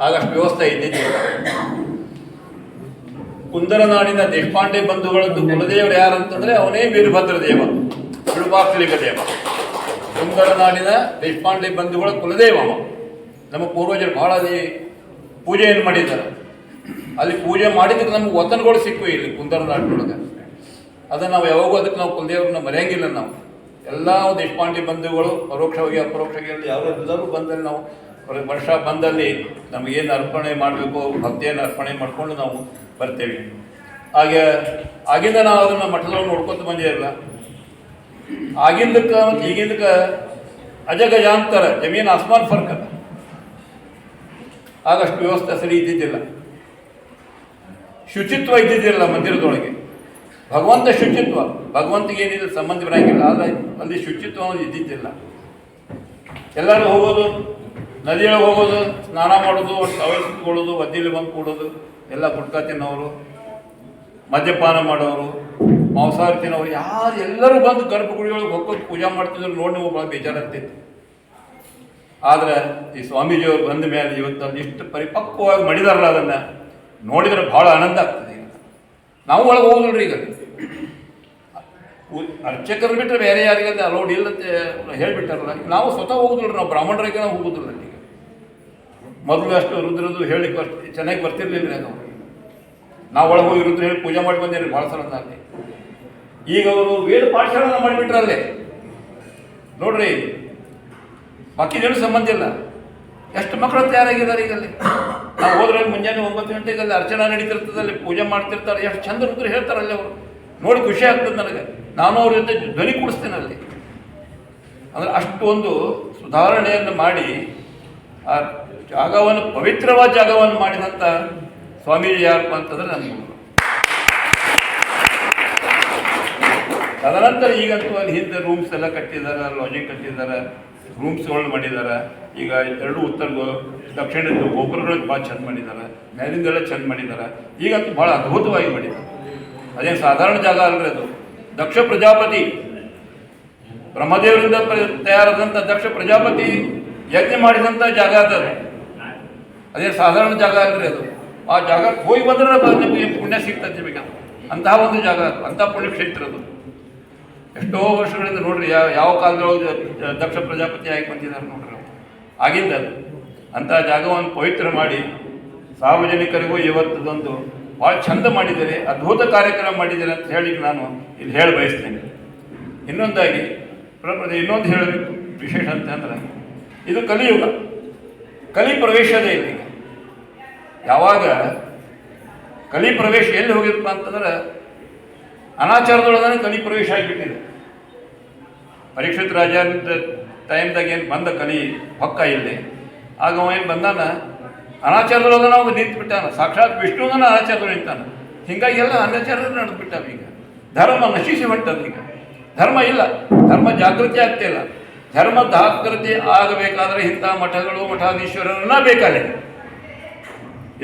ಆಗಷ್ಟು ವ್ಯವಸ್ಥೆ ಇದ್ದಿದ್ದಿಲ್ಲ ಕುಂದರನಾಡಿನ ದೇಶಪಾಂಡೆ ಬಂಧುಗಳದ್ದು ಕುಲದೇವರು ಯಾರಂತಂದ್ರೆ ಅವನೇ ವೀರಭದ್ರ ದೇವ, ವಿರುಪಾಕ್ಷಲಿಂಗ ದೇವ. ಕುಂದರನಾಡಿನ ದೇಶಪಾಂಡೆ ಬಂಧುಗಳ ಕುಲದೇವ ಅವ. ನಮ್ಮ ಪೂರ್ವಜರು ಬಹಳ ಪೂಜೆಯನ್ನು ಮಾಡಿದ್ದಾರೆ. ಅಲ್ಲಿ ಪೂಜೆ ಮಾಡಿದ್ದಕ್ಕೆ ನಮ್ಗೆ ವತನಗಳು ಸಿಕ್ಕು ಇಲ್ಲಿ ಕುಂದರನಾಡಿನೊಳಗೆ ಅದನ್ನು ನಾವು ಯಾವಾಗೂ ಅದಕ್ಕೆ ನಾವು ಕುಲದೇವ್ರನ್ನ ಮರೆಯಂಗಿಲ್ಲ ನಾವು. ಎಲ್ಲ ದೇಶಪಾಂಡೆ ಬಂಧುಗಳು ಪರೋಕ್ಷವಾಗಿ, ಅಪರೋಕ್ಷವಾಗಿ ಯಾರೆಲ್ಲರೂ ಬಂದಲ್ಲಿ ನಾವು ಅವ್ರಿಗೆ ವರ್ಷ ಬಂದಲ್ಲಿ ನಮಗೇನು ಅರ್ಪಣೆ ಮಾಡಬೇಕು, ಭಕ್ತಿಯನ್ನು ಅರ್ಪಣೆ ಮಾಡಿಕೊಂಡು ನಾವು ಬರ್ತೇವೆ. ಹಾಗೆ ಆಗಿಂದ ನಾವು ಅದನ್ನು ಮಠದವ್ರು ನೋಡ್ಕೊತ ಬಂದಿರಲ್ಲ ಆಗಿಂದಕ್ಕೆ ಮತ್ತು ಈಗಿಂದಕ್ಕೆ ಅಜಗಜಾಂತರ, ಜಮೀನು ಆಸ್ಮಾನ್ ಫರ್ಕ್ ಆಗಷ್ಟು ವ್ಯವಸ್ಥೆ ಸರಿ ಇದ್ದಿದ್ದಿಲ್ಲ. ಶುಚಿತ್ವ ಇದ್ದಿದ್ದಿಲ್ಲ ಮಂದಿರದೊಳಗೆ. ಭಗವಂತ ಶುಚಿತ್ವ ಭಗವಂತಿಗೆ ಏನಿದೆ ಸಂಬಂಧ ಬರಂಗಿಲ್ಲ. ಆದರೆ ಅಲ್ಲಿ ಶುಚಿತ್ವ ಇದ್ದಿದ್ದಿಲ್ಲ. ಎಲ್ಲರೂ ಹೋಗೋದು ನದಿಯೊಳಗೆ ಹೋಗೋದು, ಸ್ನಾನ ಮಾಡೋದು ಟವಲ್ ಸುತ್ಕೊಳ್ಳೋದು ಒದ್ದಿಲಿ ಬಂದು ಕೂಡೋದು, ಎಲ್ಲ ಗುಟ್ಕಾ ತಿನ್ನೋರು, ಮದ್ಯಪಾನ ಮಾಡೋರು, ಮಾಂಸಾಹಾರ ತಿನ್ನೋರು, ಯಾರು ಎಲ್ಲರೂ ಬಂದು ಗರ್ಭಗುಡಿಯೊಳಗೆ ಹೋಗೋದು ಪೂಜೆ ಮಾಡ್ತಿದ್ರು ನೋಡಿ ನೀವು ಭಾಳ ಬೇಜಾರಾಗ್ತಿತ್ತು. ಆದರೆ ಈ ಸ್ವಾಮೀಜಿಯವರು ಬಂದ ಮೇಲೆ ಇವತ್ತು ಇಷ್ಟು ಪರಿಪಕ್ವವಾಗಿ ಮಡಿದಾರಲ್ಲ ಅದನ್ನು ನೋಡಿದರೆ ಭಾಳ ಆನಂದ ಆಗ್ತದೆ. ಈಗ ನಾವು ಒಳಗೆ ಹೋಗಲ್ರಿ ಈಗ. ಅರ್ಚಕರು ಬಿಟ್ಟರೆ ಬೇರೆ ಯಾರಿಗಂತ ಅಲೌಡ್ ಇಲ್ಲ ಅಂತ ಹೇಳಿಬಿಟ್ಟಾರಲ್ಲ ನಾವು ಸ್ವತಃ ಹೋಗುದಿಲ್ಲ ನಾವು ಬ್ರಾಹ್ಮಣರಿಗೆ ನಾವು ಹೋಗುದಿಲ್ಲ ಮೊದಲು ಅಷ್ಟು ರುದ್ರದು ಹೇಳಿ ಬರ್ ಚೆನ್ನಾಗಿ ಬರ್ತಿರ್ಲಿಲ್ಲ ನಾವು ನಾವು ಒಳಗೆ ಹೋಗಿ ರುದ್ರ ಹೇಳಿ ಪೂಜೆ ಮಾಡಿ ಬಂದೇನೆ ಭಾಳ ಸಲ ಅಲ್ಲಿ ಈಗ ಅವರು ವೇದ ಪಾಠಶಾಲನ ಮಾಡಿಬಿಟ್ರಲ್ಲೇ ನೋಡ್ರಿ ಜನ ಸಂಬಂಧ ಇಲ್ಲ. ಎಷ್ಟು ಮಕ್ಕಳು ತಯಾರಾಗಿದ್ದಾರೆ ಈಗಲ್ಲಿ ನಾವು ಹೋದ್ರೆ ಮುಂಜಾನೆ ಒಂಬತ್ತು ಗಂಟೆಗೆ ಅಲ್ಲಿ ಅರ್ಚನಾ ನಡೀತಿರ್ತದಲ್ಲಿ ಪೂಜೆ ಮಾಡ್ತಿರ್ತಾರೆ. ಎಷ್ಟು ಚಂದ ರುದ್ರ ಹೇಳ್ತಾರೆ ಅಲ್ಲಿ ಅವರು. ನೋಡಿ ಖುಷಿ ಆಗ್ತದೆ ನನಗೆ. ನಾನು ಅವ್ರ ಜೊತೆ ಧ್ವನಿ ಕೂಡಿಸ್ತೇನೆ ಅಲ್ಲಿ. ಅಂದರೆ ಅಷ್ಟು ಒಂದು ಸುಧಾರಣೆಯನ್ನು ಮಾಡಿ, ಆ ಜಾಗವನ್ನು, ಪವಿತ್ರವಾದ ಜಾಗವನ್ನು ಮಾಡಿದಂಥ ಸ್ವಾಮೀಜಿ ಯಾರಪ್ಪ ಅಂತಂದ್ರೆ ನನ್ನ ಗುರು. ತದನಂತರ ಈಗಂತೂ ಅಲ್ಲಿ ಹಿಂದೆ ರೂಮ್ಸ್ ಎಲ್ಲ ಕಟ್ಟಿದ್ದಾರೆ ಲಾಜಿಂಗ್ ಕಟ್ಟಿದ್ದಾರೆ ರೂಮ್ಸ್ಗಳನ್ನ ಮಾಡಿದ್ದಾರೆ. ಈಗ ಎರಡು ಉತ್ತರ ದಕ್ಷಿಣದ ಗೋಪುರಗಳು ಭಾಳ ಚಂದ ಮಾಡಿದ್ದಾರೆ. ಮೇಲಿಂದೆಲ್ಲ ಚೆಂದ ಮಾಡಿದ್ದಾರೆ. ಈಗಂತೂ ಭಾಳ ಅದ್ಭುತವಾಗಿ ಮಾಡಿದ್ದಾರೆ. ಅದೇ ಸಾಧಾರಣ ಜಾಗ ಅಲ್ಲರಿ ಅದು. ದಕ್ಷ ಪ್ರಜಾಪತಿ. ಬ್ರಹ್ಮದೇವರಿಂದ ತಯಾರಾದಂಥ ದಕ್ಷ ಪ್ರಜಾಪತಿ ಯಜ್ಞ ಮಾಡಿದಂಥ ಜಾಗ ಅದು. ಅದೇ ಸಾಧಾರಣ ಜಾಗ ಅಲ್ರಿ ಅದು. ಆ ಜಾಗ ಹೋಗಿ ಬಂದ್ರೆ ನಿಮಗೆ ಪುಣ್ಯ ಸಿಗ್ತದೆ ನಿಮಗೆ. ಅಂತಹ ಒಂದು ಜಾಗ ಅಂತಹ ಪುಣ್ಯಕ್ಷೇತ್ರ ಅದು. ಎಷ್ಟೋ ವರ್ಷಗಳಿಂದ ನೋಡ್ರಿ, ಯಾವ ಯಾವ ಕಾಲದೊಳಗೆ ದಕ್ಷ ಪ್ರಜಾಪತಿ ಆಗಿ ಬಂದಿದ್ದಾರೆ ನೋಡ್ರಿ. ಆಗಿಂದ ಅದು. ಅಂತಹ ಜಾಗವನ್ನು ಪವಿತ್ರ ಮಾಡಿ ಸಾರ್ವಜನಿಕರಿಗೂ ಇವತ್ತದೊಂದು ಭಾಳ ಚಂದ ಮಾಡಿದ್ದಾರೆ, ಅದ್ಭುತ ಕಾರ್ಯಕ್ರಮ ಮಾಡಿದ್ದಾರೆ ಅಂತ ಹೇಳಿ ನಾನು ಇಲ್ಲಿ ಹೇಳಿ ಬಯಸ್ತೇನೆ. ಇನ್ನೊಂದಾಗಿ ಇನ್ನೊಂದು ಹೇಳಬೇಕು, ವಿಶೇಷ ಅಂತಂದ್ರೆ ಇದು ಕಲಿಯುಗ. ಕಲಿ ಪ್ರವೇಶದ ಇಲ್ಲ. ಯಾವಾಗ ಕಲಿ ಪ್ರವೇಶ ಎಲ್ಲಿ ಹೋಗಿರಪ್ಪ ಅಂತಂದ್ರೆ ಅನಾಚಾರದೊಳಗನೆ ಕಲಿ ಪ್ರವೇಶ ಆಗಿಬಿಟ್ಟಿದೆ. ಪರೀಕ್ಷಿತ ರಾಜ ಟೈಮ್ದಾಗ ಏನು ಬಂದ ಕಲಿ ಹೊಕ್ಕ ಇಲ್ಲಿ. ಆಗ ಅವ ಏನು ಬಂದಾನ? ಅನಾಚಾರದೊಳಗನ ನಿಂತು ಬಿಟ್ಟಾನ ಸಾಕ್ಷಾತ್ ವಿಷ್ಣುವನ ಅನಾಚಾರದೊಳಗೆ ನಿಂತಾನ. ಹಿಂಗಾಗಿ ಎಲ್ಲ ಅನಾಚಾರ ನಡೆದು ಬಿಟ್ಟಾವ ಈಗ. ಧರ್ಮ ನಶಿಸಿ ಹೊಂಟದ ಈಗ. ಧರ್ಮ ಇಲ್ಲ. ಧರ್ಮ ಜಾಗೃತಿ ಆಗ್ತಾ ಇಲ್ಲ. ಧರ್ಮ ಜಾಗೃತಿ ಆಗಬೇಕಾದ್ರೆ ಇಂಥ ಮಠಗಳು, ಮಠಾಧೀಶ್ವರರನ್ನ ಬೇಕಾಗಿದೆ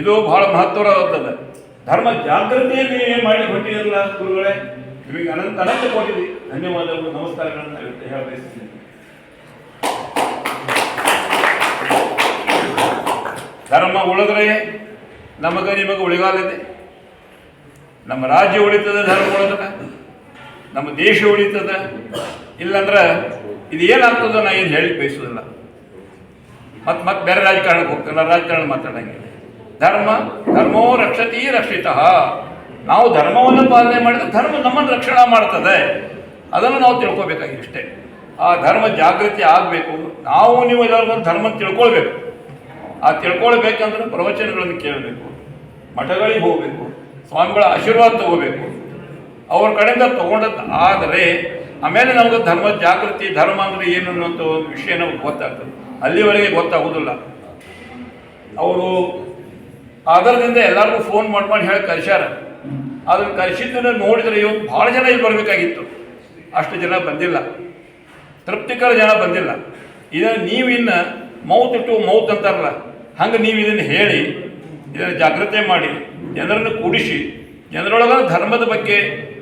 ಇದು ಬಹಳ ಮಹತ್ವವಾದದ್ದು. ಧರ್ಮ ಜಾಗೃತಿಯಲ್ಲಿ ಏನು ಮಾಡಿ ಕೊಟ್ಟಿರಲ್ಲ ಗುರುಗಳೇ? ನಿಮಗೆ ಅನಂತ ಅನಂತ ಕೊಟ್ಟಿದ್ವಿ ಧನ್ಯವಾದಗಳು, ನಮಸ್ಕಾರಗಳನ್ನು ಧರ್ಮ ಉಳಿದ್ರೆ ನಮಗೆ ನಿಮಗೆ ಉಳಿಗಾಲಿದೆ ನಮ್ಮ ರಾಜ್ಯ ಉಳಿತದ ಧರ್ಮ ಉಳಿತದ. ನಮ್ಮ ದೇಶ ಉಳಿತದ? ಇಲ್ಲಂದ್ರೆ ಇದು ಏನಾಗ್ತದೋ ನಾ ಏನು ಹೇಳಿ ಬಯಸೋದಿಲ್ಲ. ಮತ್ತೆ ಮತ್ತೆ ಬೇರೆ ರಾಜಕಾರಣಕ್ಕೆ ಹೋಗ್ತಾನೆ. ರಾಜಕಾರಣ ಮಾತಾಡಂಗಿಲ್ಲ. ಧರ್ಮ, ಧರ್ಮೋ ರಕ್ಷತಿ ರಕ್ಷಿತ. ನಾವು ಧರ್ಮವನ್ನು ಪಾಲನೆ ಮಾಡಿದ್ರೆ ಧರ್ಮ ನಮ್ಮನ್ನು ರಕ್ಷಣಾ ಮಾಡ್ತದೆ. ಅದನ್ನು ನಾವು ತಿಳ್ಕೊಬೇಕಾಗಿ ಇಷ್ಟೇ ಆ ಧರ್ಮ ಜಾಗೃತಿ ಆಗಬೇಕು. ನಾವು ನೀವು ಎಲ್ಲರೂ ಬಂದು ಧರ್ಮ ತಿಳ್ಕೊಳ್ಬೇಕು. ಆ ತಿಳ್ಕೊಳ್ಬೇಕಂದ್ರೆ ಪ್ರವಚನಗಳನ್ನು ಕೇಳಬೇಕು. ಮಠಗಳಿಗೆ ಹೋಗಬೇಕು. ಸ್ವಾಮಿಗಳ ಆಶೀರ್ವಾದ ತಗೋಬೇಕು. ಅವ್ರ ಕಡೆಯಿಂದ ತಗೊಂಡದ್ದು ಆದರೆ, ಆಮೇಲೆ ನಮಗೆ ಧರ್ಮ ಜಾಗೃತಿ, ಧರ್ಮ ಅಂದರೆ ಏನು ಅನ್ನುವಂಥ ವಿಷಯ ನಮಗೆ ಗೊತ್ತಾಗ್ತದೆ. ಅಲ್ಲಿವರೆಗೆ ಗೊತ್ತಾಗೋದಿಲ್ಲ ಅವರು ಆಧಾರದಿಂದ ಎಲ್ಲರಿಗೂ ಫೋನ್ ಮಾಡಿ ಮಾಡಿ ಹೇಳಿ ಕರೆಸ್ಯಾರ. ಅದನ್ನು ಕರೆಸಿದ್ದನ್ನು ನೋಡಿದರೆ ಇವತ್ತು ಭಾಳ ಜನ ಇಲ್ಲಿ ಬರಬೇಕಾಗಿತ್ತು. ಅಷ್ಟು ಜನ ಬಂದಿಲ್ಲ. ತೃಪ್ತಿಕರ ಜನ ಬಂದಿಲ್ಲ. ಇದನ್ನು ನೀವು ಇನ್ನು ಮೌತ್ ಟು ಮೌತ್ ಅಂತಾರಲ್ಲ, ಹಂಗೆ ನೀವು ಇದನ್ನು ಹೇಳಿ, ಇದನ್ನು ಜಾಗ್ರತೆ ಮಾಡಿ, ಜನರನ್ನು ಕೂಡಿಸಿ, ಜನರೊಳಗ ಧರ್ಮದ ಬಗ್ಗೆ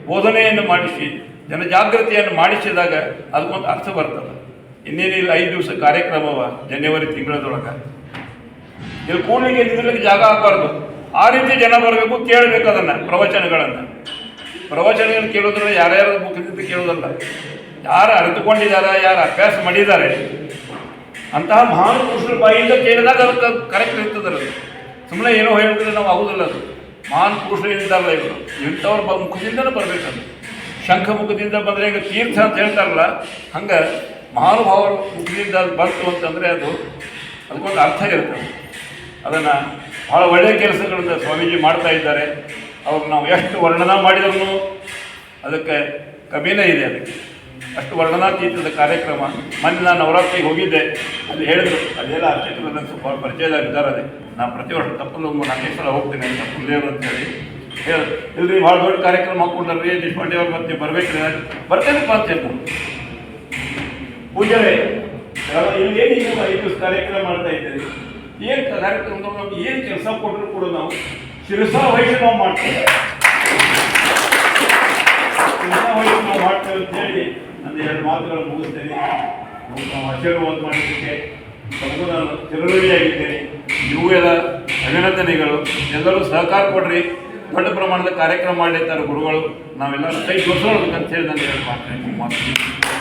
ಬೋಧನೆಯನ್ನು ಮಾಡಿಸಿ, ಜನಜಾಗೃತಿಯನ್ನು ಮಾಡಿಸಿದಾಗ ಅದಕ್ಕೊಂದು ಅರ್ಥ ಬರ್ತದೆ. ಇನ್ನೇನಿಲ್ಲ ಐದು ದಿವಸ ಕಾರ್ಯಕ್ರಮವ ಜನವರಿ ತಿಂಗಳದೊಳಗೆ. ಇಲ್ಲಿ ಕೂಡಲಿಗೆ ನಿಲ್ಲಕ್ಕೆ ಜಾಗ ಆಗಬಾರ್ದು. ಆ ರೀತಿ ಜನ ಬರಬೇಕು, ಕೇಳಬೇಕು ಅದನ್ನು, ಪ್ರವಚನಗಳನ್ನು. ಪ್ರವಚನಗಳನ್ನು ಕೇಳೋದ್ರೆ ಯಾರ್ಯಾರ ಮುಖದಿಂದ ಕೇಳೋದಲ್ಲ. ಯಾರು ಅರಿತುಕೊಂಡಿದ್ದಾರೆ, ಯಾರು ಅಭ್ಯಾಸ ಮಾಡಿದ್ದಾರೆ, ಅಂತಹ ಮಹಾನ್ ಪುರುಷರ ಬಾಯಿಂದ ಕೇಳಿದಾಗ ಅದಕ್ಕೆ ಕರೆಕ್ಟ್ ಇರ್ತದಲ್ಲ. ಸುಮ್ಮನೆ ಏನೋ ಹೇಳಿದ್ರೆ ನಾವು ಆಗುದಿಲ್ಲ ಅದು. ಮಹಾನ್ ಪುರುಷರು ಇದ್ದಾರಲ್ಲ ಇವರು. ಇಂಥವ್ರ ಬ ಮುಖದಿಂದಲೂ ಬರಬೇಕು ಶಂಖ ಮುಖದಿಂದ ಬಂದರೆ ಈಗ ತೀರ್ಥ ಅಂತ ಹೇಳ್ತಾರಲ್ಲ, ಹಂಗೆ ಮಹಾನುಭಾವರ ಮುಖದಿಂದ ಬಂತು ಅಂತಂದರೆ ಅದು ಅದಕ್ಕೊಂದು ಅರ್ಥ ಇರುತ್ತೆ. ಅದನ್ನು ಭಾಳ ಒಳ್ಳೆಯ ಕೆಲಸಗಳನ್ನು ಸ್ವಾಮೀಜಿ ಮಾಡ್ತಾ ಇದ್ದಾರೆ. ಅವ್ರು ನಾವು ಎಷ್ಟು ವರ್ಣನ ಮಾಡಿದ್ರು ಅದಕ್ಕೆ ಕಮ್ಮಿನೇ ಇದೆ ಅದಕ್ಕೆ. ಅಷ್ಟು ವರ್ಣನಾತೀತದ ಕಾರ್ಯಕ್ರಮ. ಮೊನ್ನೆ ನಾನು ನವರಾತ್ರಿಗೆ ಹೋಗಿದ್ದೆ. ಅಲ್ಲಿ ಹೇಳಿದ್ರು ಅದೆಲ್ಲ ಅರ್ಚಕರು ನನಗೆ ಸ್ವಲ್ಪ ಪರಿಚಯದಾಗಿದ್ದಾರೆ ಅದೇ. ನಾನು ಪ್ರತಿ ವರ್ಷ ತಪ್ಪಲು ಸಲ ಹೋಗ್ತೀನಿ ತಪ್ಪಲೇವರು ಅಂತ ಹೇಳಿ ಹೇಳಿ. ಇಲ್ರಿ, ಭಾಳ ದೊಡ್ಡ ಕಾರ್ಯಕ್ರಮ ಹಾಕ್ಕೊಂಡ್ರಿ ದೇಶಪಾಂಡೆ ಅವ್ರು ಮತ್ತೆ ಬರ್ಬೇಕ್ರಿ. ಬರ್ತೇನಪ್ಪ ಅಂತ ಹೇಳಿ ಪೂಜಾರೆ ಇಲ್ಲಿ ಏನು ಐದು ಕಾರ್ಯಕ್ರಮ ಮಾಡ್ತಾ ಇದ್ದೀರಿ? ಏನು ಕಾರ್ಯಕ್ರಮ ನಮ್ಗೆ ಏನು ಕೆಲಸ ಕೊಟ್ಟರು ಕೂಡ ನಾವು ಶಿರಸಾ ವಹಿಸಿ ನಾವು ಮಾಡ್ತೇವೆ. ಅಂತ ಹೇಳಿ ನನ್ನ ಎರಡು ಮಾತುಗಳನ್ನು ಮುಗಿಸ್ತೇನೆ. ಆಶೀರ್ವಾದ ಮಾಡಿದ್ದಕ್ಕೆ ತಮಗೂ ನಾನು ನೀವು ಎಲ್ಲ ಅಭಿನಂದನೆಗಳು. ಎಲ್ಲರೂ ಸಹಕಾರ ಕೊಡ್ರಿ. ದೊಡ್ಡ ಪ್ರಮಾಣದ ಕಾರ್ಯಕ್ರಮ ಮಾಡಿರ್ತಾರೆ ಗುರುಗಳು. ನಾವೆಲ್ಲರೂ ಕೈ ಜೋಡಿಸೋಣ ಅಂತ ಹೇಳಿ ನಾನು ಹೇಳಿ ಮಾಡ್ತೇನೆ ಮಾತು